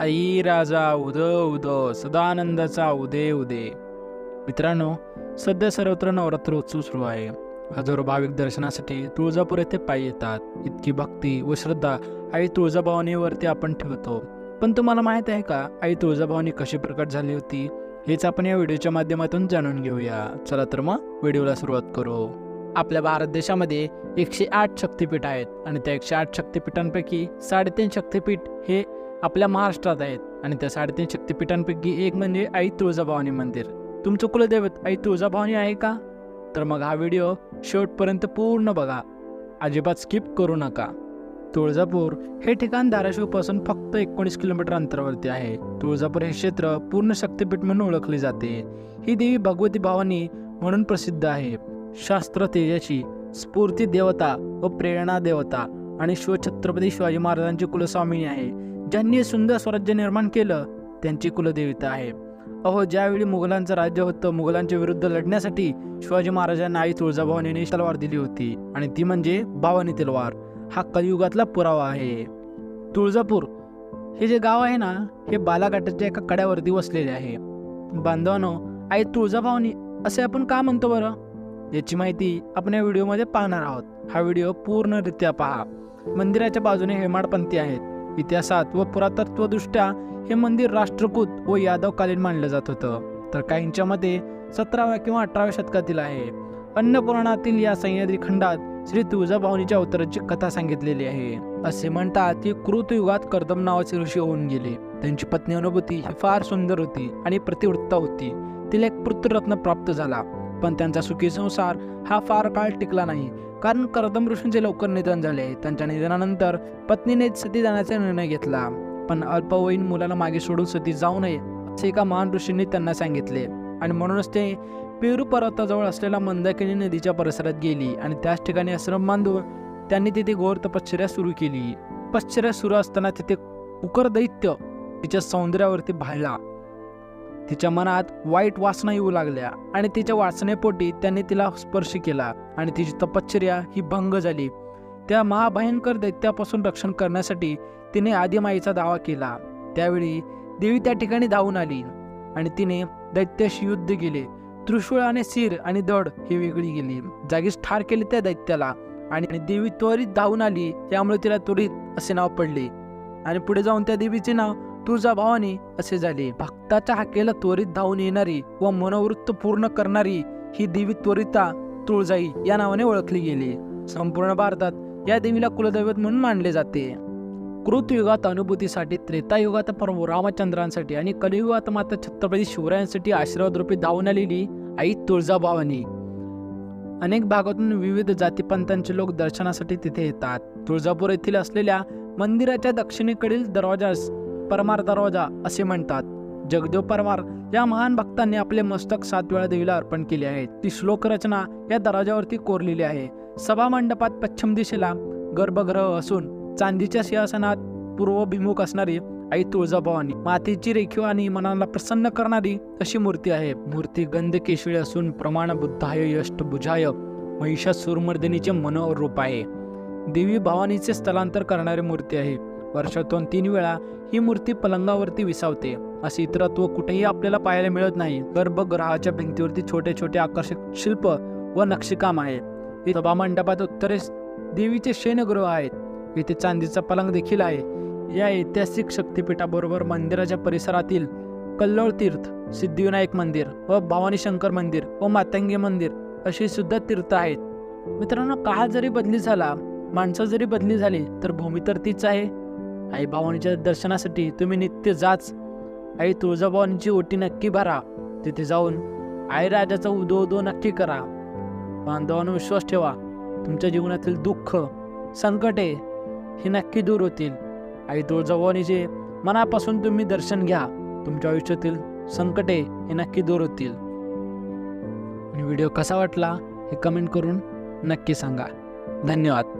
आई राजा उद उद सदानंदाचा उदे उदे. मित्रांनो सध्या सर्वत्र नवरात्र उत्सव सुरू आहे. हजारो भाविक दर्शनासाठी तुळजापूर येथे पायी येतात. इतकी भक्ती व श्रद्धा आई तुळजाभवानीवरती आपण ठेवतो. पण तुम्हाला माहीत आहे का आई तुळजाभवानी कशी प्रकट झाली होती? हेच आपण या व्हिडिओच्या माध्यमातून जाणून घेऊया. चला तर मग व्हिडिओला सुरुवात करू. आपल्या भारत देशामध्ये एकशे आठ शक्तिपीठ आहेत आणि त्या एकशे आठ शक्तिपीठांपैकी साडेतीन शक्तिपीठ हे आपल्या महाराष्ट्रात आहेत. आणि त्या साडेतीन शक्तिपीठांपैकी एक म्हणजे आई तुळजाभवानी मंदिर. तुमचं कुलदैवत आई तुळजाभवानी आहे का? तर मग हा व्हिडिओ शेवटपर्यंत पूर्ण बघा. अजिबात स्किप करू नका. तुळजापूर हे ठिकाण धाराशिवपासून फक्त एकोणीस किलोमीटर अंतरावरती आहे. तुळजापूर हे क्षेत्र पूर्ण शक्तिपीठ म्हणून ओळखले जाते. ही देवी भगवती भवानी म्हणून प्रसिद्ध आहे. शास्त्र तेजाची स्फूर्ती देवता व प्रेरणा देवता आणि शिवछत्रपती शिवाजी महाराजांची कुलस्वामिनी आहे. ज्यांनी सुंदर स्वराज्य निर्माण केलं त्यांची कुलदेवता आहे. अहो ज्यावेळी मुघलांचं राज्य होतं मुघलांच्या विरुद्ध लढण्यासाठी शिवाजी महाराजांना आई तुळजाभवानीने तलवार दिली होती. आणि ती म्हणजे भावानी तलवार. हा कलियुगातला पुरावा आहे. तुळजापूर हे जे गाव आहे ना हे बालाघाटाच्या एका कड्यावरती वसलेले आहे. बांधवानो आई तुळजाभवानी असे आपण का म्हणतो बरं? याची माहिती आपण या व्हिडिओमध्ये पाहणार आहोत. हा व्हिडिओ पूर्णरित्या पहा. मंदिराच्या बाजूने हेमाडपंथी आहेत. इतिहासात व पुरातत्वदृष्ट्या हे मंदिर राष्ट्रकूट व यादवकालीन मानलं जात होतं. तर काहींच्या मते सतराव्या किंवा अठराव्या शतकातील आहे. अन्नपुराणातील या सह्याद्री खंडात श्री तुळजाभवानीच्या अवताराची कथा सांगितलेली आहे. असे म्हणतात की कृतयुगात कर्दम नावाचे ऋषी होऊन गेले. त्यांची पत्नी अनुभूती ही फार सुंदर होती आणि प्रतिवृत्त होती. तिला एक पुत्ररत्न प्राप्त झाला. पण त्यांचा सुखी संसार हा फार काळ टिकला नाही. कारण कर्दम ऋषींचे लवकर निधन झाले त्यांच्या निधनानंतर पत्नीने सती जाण्याचा निर्णय घेतला. पण अल्पवयीन मुलाला मागे सोडून सती जाऊ नये असे एका महान ऋषींनी त्यांना सांगितले. आणि म्हणूनच ते पेरू पर्वताजवळ असलेल्या मंदाकिनी नदीच्या परिसरात गेली आणि त्याच ठिकाणी आश्रम बांधून त्यांनी तिथे घोर तपश्चर्या सुरू केली. तपश्चर्या सुरू असताना तिथे कुकर दैत्य तिच्या सौंदर्यावरती भाळला. तिच्या मनात वाईट वासना येऊ लागल्या आणि तिच्या वासनेपोटी त्याने तिला स्पर्श केला आणि तिची तपश्चर्या ही भंग झाली. त्या महाभयंकर दैत्यापासून रक्षण करण्यासाठी तिने आदिमाईचा दावा केला. त्यावेळी देवी त्या ठिकाणी धावून आली आणि तिने दैत्याशी युद्ध केले. त्रिशूळ आणि सिर आणि दड ही वेगळी गेली जागीच ठार केले त्या दैत्याला आणि देवी त्वरित धावून आली त्यामुळे तिला त्वरित असे नाव पडले. आणि पुढे जाऊन त्या देवीचे नाव तुळजाभवानी असे झाले. भक्ताच्या हाकेला त्वरित धावून येणारी व मनोवृत्त पूर्ण करणारी ही देवी त्वरिता तुळजाई या नावाने ओळखली गेली. संपूर्ण भारतात या देवीला कुलदैवत म्हणून मानले जाते. कृतयुगात अनुभूतीसाठी त्रेतायुगात प्रभू रामचंद्रांसाठी आणि कलियुगात मात्र छत्रपती शिवरायांसाठी आशीर्वाद रूपी धावून आलेली आई तुळजाभवानी अनेक भागातून विविध जातीपंथांचे लोक दर्शनासाठी तिथे येतात. तुळजापूर येथील असलेल्या मंदिराच्या दक्षिणेकडील दरवाजास परमार दरवाजा असे म्हणतात. जगदेव परमार या महान भक्तांनी आपले मस्तक सात वेळा देवीला अर्पण केले आहे. ती श्लोक रचना या दरवाजावरती कोरलेली आहे. सभा मंडपात पश्चिम दिशेला गर्भगृह असून चांदीच्या सिंहासनात पूर्वभिमुख असणारी आई तुळजाभवानी मातीची रेखीव आणि मनाला प्रसन्न करणारी अशी मूर्ती आहे. मूर्ती गंध केशळी असून प्रमाण बुद्धाय यष्टभुजाय महिषासुरमर्दिनीचे मनोरूप आहे. देवी भवानीचे स्थलांतर करणारी मूर्ती आहे. वर्षातून तीन वेळा ही मूर्ती पलंगावरती विसावते. असे इतरत्व कुठेही आपल्याला पाहायला मिळत नाही. गर्भगृहाच्या भिंतीवरती छोटे छोटे आकर्षक शिल्प व नक्षीकाम आहे. सभा मंडपात उत्तरेस देवीचे शयनगृह आहेत. येथे चांदीचा पलंग देखील आहे. या ऐतिहासिक शक्तिपीठाबरोबर मंदिराच्या परिसरातील कल्लोळ तीर्थ सिद्धिविनायक मंदिर व भवानी शंकर मंदिर व मातंगी मंदिर अशी सुद्धा तीर्थ आहेत. मित्रांनो काळ जरी बदली झाला माणसं जरी बदली झाली तर भूमी तर तीच आहे. आई भवानीच्या दर्शनासाठी तुम्ही नित्य जाच. आई तुळजाभवानीची ओटी नक्की भरा. तिथे जाऊन आई राजाचा उदो उदो नक्की करा. बांधवांनो विश्वास ठेवा. तुमच्या जीवनातील दुःख संकटे हे नक्की दूर होतील. आई तुळजाभवानीचे मनापासून तुम्ही दर्शन घ्या. तुमच्या आयुष्यातील संकटे हे नक्की दूर होतील. आणि व्हिडिओ कसा वाटला हे कमेंट करून नक्की सांगा. धन्यवाद.